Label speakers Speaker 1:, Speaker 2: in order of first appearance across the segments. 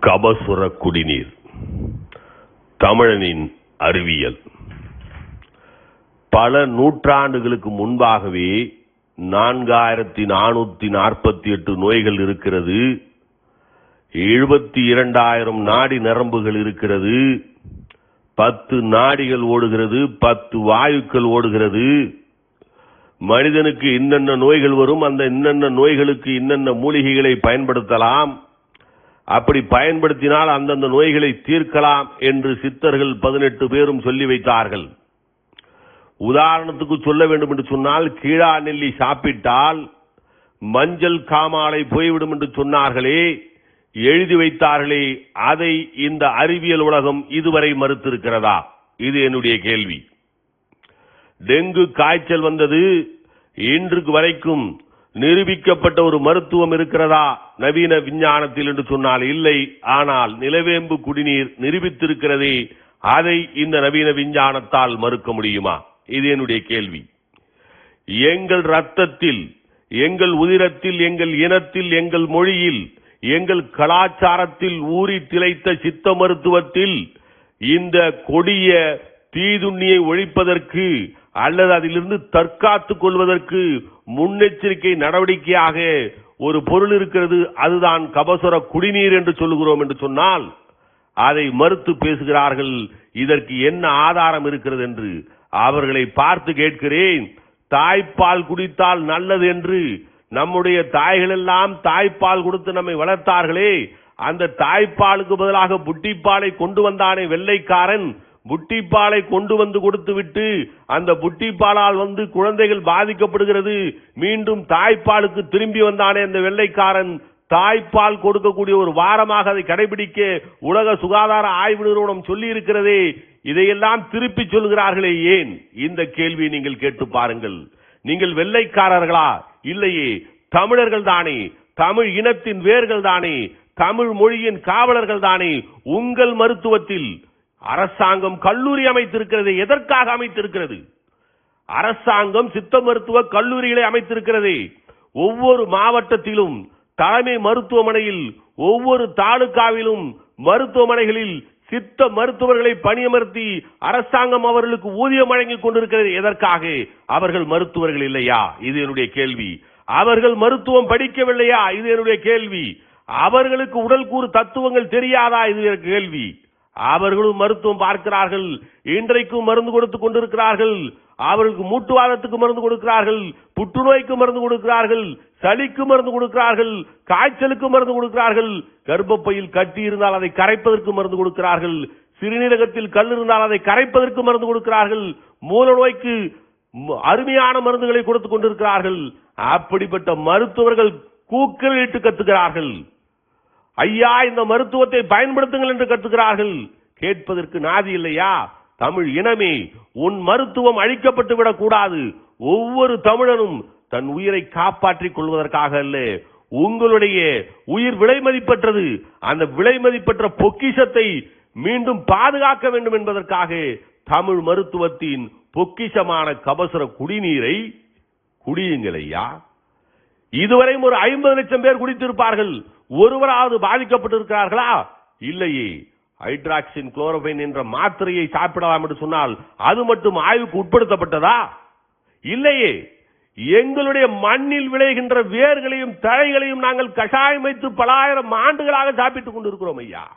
Speaker 1: கபசுர குடிநீர். தமிழனின் அறிவியல். பல நூற்றாண்டுகளுக்கு முன்பாகவே நான்காயிரத்தி நானூத்தி நாற்பத்தி எட்டு நோய்கள் இருக்கிறது. எழுபத்தி இரண்டாயிரம் நாடி நரம்புகள் இருக்கிறது. பத்து நாடிகள் ஓடுகிறது பத்து வாயுக்கள் ஓடுகிறது. மனிதனுக்கு இன்னென்ன நோய்கள் வரும் அந்த இன்னென்ன நோய்களுக்கு இன்னென்ன மூலிகைகளை பயன்படுத்தலாம். அப்படி பயன்படுத்தினால் அந்தந்த நோய்களை தீர்க்கலாம் என்று சித்தர்கள் பதினெட்டு பேரும் சொல்லி வைத்தார்கள். உதாரணத்துக்கு சொல்ல வேண்டும் என்று சொன்னால் கீழா நெல்லி சாப்பிட்டால் மஞ்சள் காமாலை போய்விடும் என்று சொன்னார்களே எழுதி வைத்தார்களே அதை இந்த அறிவியல் உலகம் இதுவரை மறுத்திருக்கிறதா? இது என்னுடைய கேள்வி. டெங்கு காய்ச்சல் வந்தது இன்றுக்கு வரைக்கும் நிரூபிக்கப்பட்ட ஒரு மருத்துவம் இருக்கிறதா? நவீன விஞ்ஞானத்தில் என்று சொன்னால் இல்லை. ஆனால் நிலவேம்பு குடிநீர் நிரூபித்திருக்கிறதே அதை இந்த நவீன விஞ்ஞானத்தால் மறுக்க முடியுமா? இது என்னுடைய கேள்வி. எங்கள் ரத்தத்தில் எங்கள் உதிரத்தில் எங்கள் இனத்தில் எங்கள் மொழியில் எங்கள் கலாச்சாரத்தில் ஊறி திளைத்த சித்த மருத்துவத்தில் இந்த கொடிய தீதுண்ணியை ஒழிப்பதற்கு அல்லது அதிலிருந்து தற்காத்துக் கொள்வதற்கு முன்னெச்சரிக்கை நடவடிக்கையாக ஒரு பொருள் இருக்கிறது அதுதான் கபசுர குடிநீர் என்று சொல்லுகிறோம் என்று சொன்னால் அதை மறுத்து பேசுகிறார்கள் இதற்கு என்ன ஆதாரம் இருக்கிறது என்று அவர்களை பார்த்து கேட்கிறேன். தாய்ப்பால் குடித்தால் நல்லது என்று நம்முடைய தாய்கள் எல்லாம் தாய்ப்பால் கொடுத்து நம்மை வளர்த்தார்களே அந்த தாய்ப்பாலுக்கு பதிலாக புட்டிப்பாலை கொண்டு வந்தானே வெள்ளைக்காரன் புட்டிப்பாலை கொண்டு வந்து கொடுத்துவிட்டு அந்த புட்டிப்பாலால் வந்து குழந்தைகள் பாதிக்கப்படுகிறது. மீண்டும் தாய்ப்பாலுக்கு திரும்பி வந்தானே அந்த வெள்ளைக்காரன். தாய்ப்பால் கொடுக்கக்கூடிய ஒரு வாரமாக அதை கடைபிடிக்க உலக சுகாதார ஆய்வு நிறுவனம் சொல்லி இருக்கிறதே இதையெல்லாம் திருப்பி சொல்கிறார்களே ஏன்? இந்த கேள்வியை நீங்கள் கேட்டு பாருங்கள். நீங்கள் வெள்ளைக்காரர்களா? இல்லையே. தமிழர்கள் தானே. தமிழ் இனத்தின் வேர்கள் தானே தமிழ் மொழியின் காவலர்கள் தானே. உங்கள் மருத்துவத்தில் அரசாங்கம் கல்லூரி அமைத்திருக்கிறது. எதற்காக அமைத்திருக்கிறது? அரசாங்கம் சித்த மருத்துவ கல்லூரிகளை அமைத்திருக்கிறது. ஒவ்வொரு மாவட்டத்திலும் தலைமை மருத்துவமனையில் ஒவ்வொரு தாலுகாவிலும் மருத்துவமனைகளில் சித்த மருத்துவர்களை பணியமர்த்தி அரசாங்கம் அவர்களுக்கு ஊதியம் வழங்கி கொண்டிருக்கிறது. எதற்காக? அவர்கள் மருத்துவர்கள் இல்லையா? இது என்னுடைய கேள்வி. அவர்கள் மருத்துவம் படிக்கவில்லையா? இது என்னுடைய கேள்வி. அவர்களுக்கு உடல் கூறு தத்துவங்கள் தெரியாதா? இது கேள்வி. அவர்களும் மருத்துவம் பார்க்கிறார்கள். இன்றைக்கும் மருந்து கொடுத்து கொண்டிருக்கிறார்கள். அவர்களுக்கு மூட்டுவாதத்துக்கு மருந்து கொடுக்கிறார்கள். புற்றுநோய்க்கு மருந்து கொடுக்கிறார்கள். சளிக்கு மருந்து கொடுக்கிறார்கள். காய்ச்சலுக்கு மருந்து கொடுக்கிறார்கள். கர்ப்பப்பையில் கட்டி இருந்தால் அதை கரைப்பதற்கு மருந்து கொடுக்கிறார்கள். சிறுநீரகத்தில் கல் இருந்தால் அதை கரைப்பதற்கு மருந்து கொடுக்கிறார்கள். மூல நோய்க்கு அருமையான மருந்துகளை கொடுத்துக் கொண்டிருக்கிறார்கள். அப்படிப்பட்ட மருத்துவர்கள் கூக்கலிட்டு கத்துகிறார்கள். ஐயா இந்த மருத்துவத்தை பயன்படுத்துங்கள் என்று கற்றுக்கிறார்கள். கேட்பதற்கு நாதி இல்லையா? தமிழ் இனமே உன் மருத்துவம் அழிக்கப்பட்டு விடக் கூடாது ஒவ்வொரு தமிழனும் தன் உயிரை காப்பாற்றிக் கொள்வதற்காக அல்ல. உங்களுடைய உயிர் விலை மதிப்பற்றது. அந்த விலை மதிப்பற்ற பொக்கிஷத்தை மீண்டும் பாதுகாக்க வேண்டும் என்பதற்காக தமிழ் மருத்துவத்தின் பொக்கிஷமான கபசுர குடிநீரை குடியுங்கள் ஐயா. இதுவரையும் ஒரு ஐம்பது லட்சம் பேர் குடித்திருப்பார்கள். ஒருவராவது பாதிக்கப்பட்டிருக்கிறார்களா? இல்லையே. ஹைட்ராக்சின் குளோரோபைன் என்ற மாத்திரையை சாப்பிடலாம் என்று சொன்னால் அது மட்டும் ஆய்வுக்கு உட்படுத்தப்பட்டதா? இல்லையே. எங்களுடைய மண்ணில் விளைகின்ற வேர்களையும் தழைகளையும் நாங்கள் கஷாயம் வைத்து பல ஆயிரம் ஆண்டுகளாக சாப்பிட்டுக் கொண்டிருக்கிறோம் ஐயா.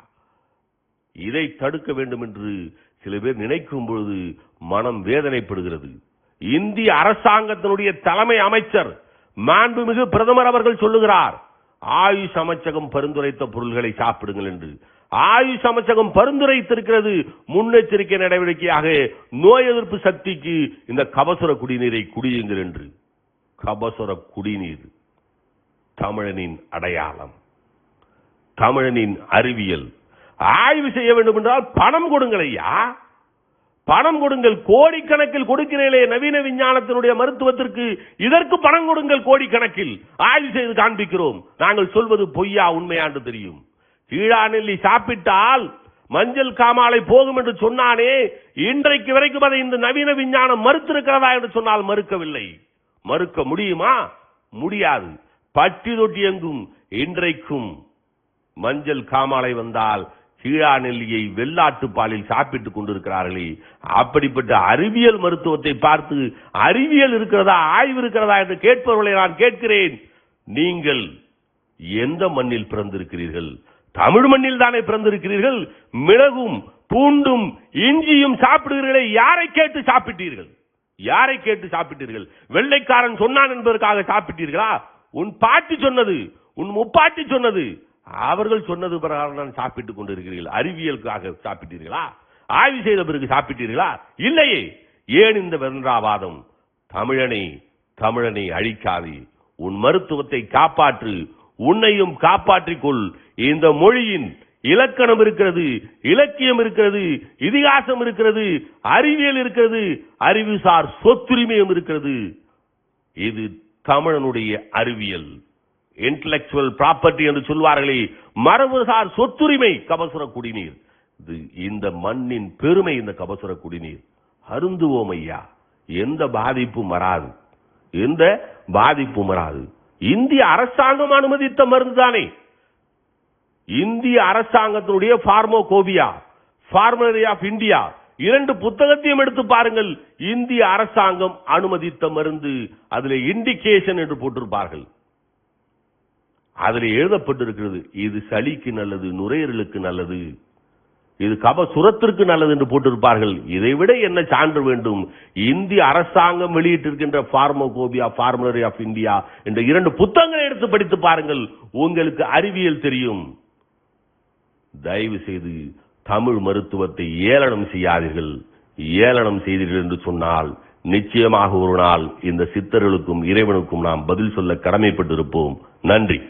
Speaker 1: இதை தடுக்க வேண்டும் என்று சில பேர் நினைக்கும் பொழுது மனம் வேதனைப்படுகிறது. இந்திய அரசாங்கத்தினுடைய தலைமை அமைச்சர் மாண்புமிகு பிரதமர் அவர்கள் சொல்லுகிறார் ஆயுஷ் அமைச்சகம் பரிந்துரைத்த பொருள்களை சாப்பிடுங்கள் என்று. ஆயுஷ் அமைச்சகம் பரிந்துரைத்திருக்கிறது முன்னெச்சரிக்கை நடவடிக்கையாக நோய் எதிர்ப்பு சக்திக்கு இந்த கபசுர குடிநீரை குடியுங்கள் என்று. கபசுர குடிநீர் தமிழனின் அடையாளம். தமிழனின் அறிவியல். ஆய்வு செய்ய வேண்டும் என்றால் பணம் கொடுங்கள் ஐயா. பணம் கொடுங்கள் கோடிக்கணக்கில் கொடுக்கிறீர்களே நவீன விஞ்ஞானத்தினுடைய மருத்துவத்திற்கு இதற்கு பணம் கொடுங்கள் கோடிக்கணக்கில். ஆய்வு செய்து காண்பிக்கிறோம். நாங்கள் சொல்வது பொய்யா உண்மையாண்டு தெரியும். கீழா நெல்லி சாப்பிட்டால் மஞ்சள் காமாலை போகும் என்று சொன்னானே இன்றைக்கு வரைக்கும் அதை இந்த நவீன விஞ்ஞானம் மறுத்திருக்கிறதா என்று சொன்னால் மறுக்கவில்லை. மறுக்க முடியுமா? முடியாது. பட்டி தொட்டி எங்கும்? இன்றைக்கும் மஞ்சள் காமாலை வந்தால் கீழா நெல்லியை வெள்ளாட்டு பாலில் சாப்பிட்டுக் கொண்டிருக்கிறார்களே. அப்படிப்பட்ட அறிவியல் மருத்துவத்தை பார்த்து அறிவியல் இருக்கிறதா ஆய்வு இருக்கிறதா என்று கேட்பவர்களை நான் கேட்கிறேன். நீங்கள் எந்த மண்ணில் பிறந்திருக்கிறீர்கள்? தமிழ் மண்ணில் தானே பிறந்திருக்கிறீர்கள்? மிளகும் பூண்டும் இஞ்சியும் சாப்பிடுகிறீர்களே. யாரை கேட்டு சாப்பிட்டீர்கள்? யாரை கேட்டு சாப்பிட்டீர்கள்? வெள்ளைக்காரன் சொன்னான் என்பதற்காக சாப்பிட்டீர்களா? உன் பாட்டி சொன்னது உன் முப்பாட்டி சொன்னது அவர்கள் சொன்னது பிரகாரம் தான் சாப்பிட்டுக் கொண்டிருக்கிறீர்கள். அறிவியலுக்காக சாப்பிட்டீர்களா? ஆய்வு செய்த பிறகு சாப்பிட்டீர்களா? இல்லையே. ஏன் இந்த வென்றாவாதம் தமிழனை தமிழனை அழிக்காது. உன் மருத்துவத்தை காப்பாற்று. உன்னையும் காப்பாற்றிக்கொள் இந்த மொழியின் இலக்கணம் இருக்கிறது இலக்கியம் இருக்கிறது இதிகாசம் இருக்கிறது அறிவியல் இருக்கிறது அறிவுசார் சொத்துரிமையும் இருக்கிறது. இது தமிழனுடைய அறிவியல். இன்டலெக்சுவல் ப்ராப்பர்ட்டி என்று சொல்வார்களே மரபுசார் சொத்துரிமை கபசுர குடிநீர் இது இந்த மண்ணின் பெருமை இந்த கபசுர குடிநீர் அருந்துவோம் ஐயா எந்த பாதிப்பும் வராது. எந்த பாதிப்பும் வராது. இந்திய அரசாங்கம் அனுமதித்த மருந்து தானே இந்திய அரசாங்கத்தினுடைய பார்மோகோபியா பார்மரி ஆஃப் இந்தியா இரண்டு புத்தகத்தையும் எடுத்து பாருங்கள். இந்திய அரசாங்கம் அனுமதித்த மருந்து அதுல இண்டிகேஷன் என்று போட்டிருப்பார்கள். அதில் எழுதப்பட்டிருக்கிறது இது சளிக்கு நல்லது நுரையீரலுக்கு நல்லது இது கப சுரத்திற்கு நல்லது என்று போட்டிருப்பார்கள். இதை விட என்ன சான்று வேண்டும்? இந்திய அரசாங்கம் வெளியிட்டிருக்கின்ற பார்மோகோபியா பார்மலரி ஆஃப் இந்தியா என்ற இரண்டு புத்தகங்களை எடுத்து படித்து பாருங்கள். உங்களுக்கு அறிவியல் தெரியும். தயவு செய்து தமிழ் மருத்துவத்தை ஏளனம் செய்யாதீர்கள். ஏளனம் செய்தீர்கள் என்று சொன்னால் நிச்சயமாக ஒரு நாள் இந்த சித்தர்களுக்கும் இறைவனுக்கும் நாம் பதில் சொல்ல கடமைப்பட்டிருப்போம். நன்றி.